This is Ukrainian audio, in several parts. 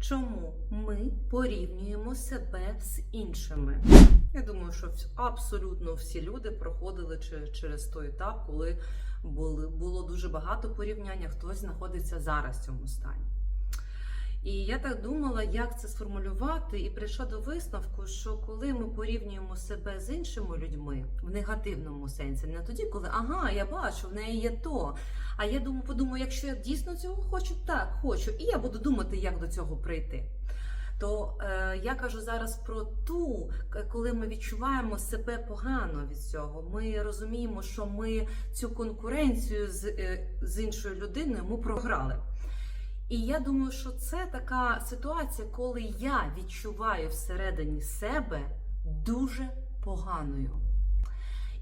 чому ми порівнюємо себе з іншими. Я думаю, що абсолютно всі люди проходили через той етап, коли було дуже багато порівняння, хтось знаходиться зараз в цьому стані. І я так думала, як це сформулювати, і прийшла до висновку, що коли ми порівнюємо себе з іншими людьми в негативному сенсі, не тоді, коли ага, я бачу, в неї є то. А я думаю, подумаю, якщо я дійсно цього хочу, так хочу, і я буду думати, як до цього прийти. То е, я кажу зараз про ту, коли ми відчуваємо себе погано від цього. Ми розуміємо, що ми цю конкуренцію з, е, з іншою людиною ми програли. І я думаю, що це така ситуація, коли я відчуваю всередині себе дуже поганою.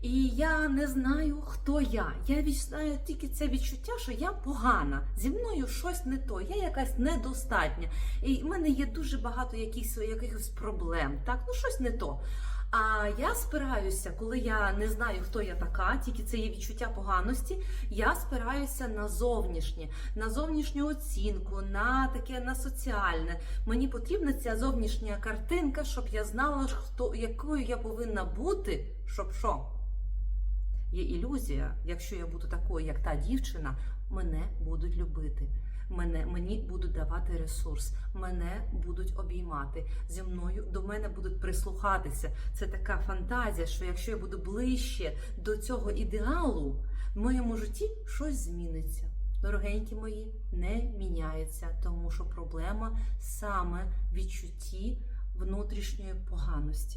І я не знаю, хто я. Я відчуваю тільки це відчуття, що я погана. Зі мною щось не то, я якась недостатня. І в мене є дуже багато якихось, якихось проблем. Так, ну щось не то. А я спираюся, коли я не знаю, хто я така, тільки це є відчуття поганості. Я спираюся на зовнішнє, на зовнішню оцінку, на таке на соціальне. Мені потрібна ця зовнішня картинка, щоб я знала, хто якою я повинна бути, щоб що. Є ілюзія, якщо я буду такою, як та дівчина, мене будуть любити. Мене мені будуть давати ресурс, мене будуть обіймати зі мною до мене будуть прислухатися. Це така фантазія, що якщо я буду ближче до цього ідеалу, в моєму житті щось зміниться. Дорогенькі мої, не міняється, тому що проблема саме відчутті внутрішньої поганості.